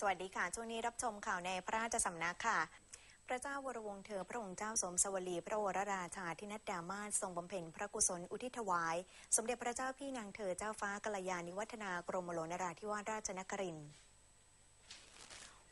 สวัสดีค่ะ ช่วงนี้รับชมข่าวในพระราชสำนักค่ะ พระเจ้าวรวงเธอพระองค์เจ้าสมสวลีพระวรราชาธินัดดามาศทรงบำเพ็ญพระกุศลอุทิศถวาย สมเด็จพระเจ้าพี่นางเธอเจ้าฟ้ากัลยาณิวัฒนากรมหลวงนราธิวาสราชนครินทร์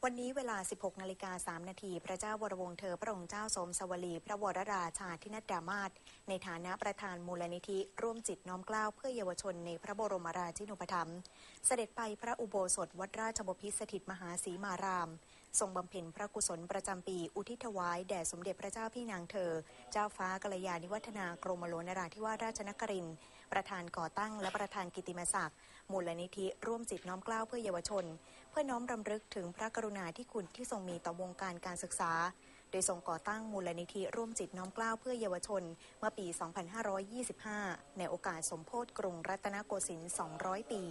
วันนี้เวลา 16 นาฬิกา 3 นาที พระเจ้าวรวงศ์เธอ พระองค์เจ้าสมสวลี พระวรราชาธินัดดามาศในฐานะประธานมูลนิธิ ร่วมจิตน้อมเกล้าเพื่อเยาวชนในพระบรมราชินูปถัมภ์เสด็จไปพระอุโบสถวัดราชบพิตรสถิตมหาศรีมาราม ทรงบำเพ็ญพระกุศลประจำปี อุทิศถวาย แด่สมเด็จพระเจ้าพี่นางเธอ เจ้าฟ้ากัลยาณิวัฒนากรมหลวงนราธิวาสราชนครินทร์ ประธานก่อตั้งและประธานกิติมศักดิ์มูลนิธิร่วมจิตน้อมเกล้าเพื่อเยาวชน เพื่อน้อมรำลึกถึงพระกรุณาที่คุณที่ทรงมีต่อวงการการศึกษา โดยทรงก่อตั้งมูลนิธิร่วมจิตน้อมเกล้าเพื่อเยาวชน เมื่อปี 2525 ในโอกาสสมโพธิกรุงรัตนโกสินทร์ 200 ปี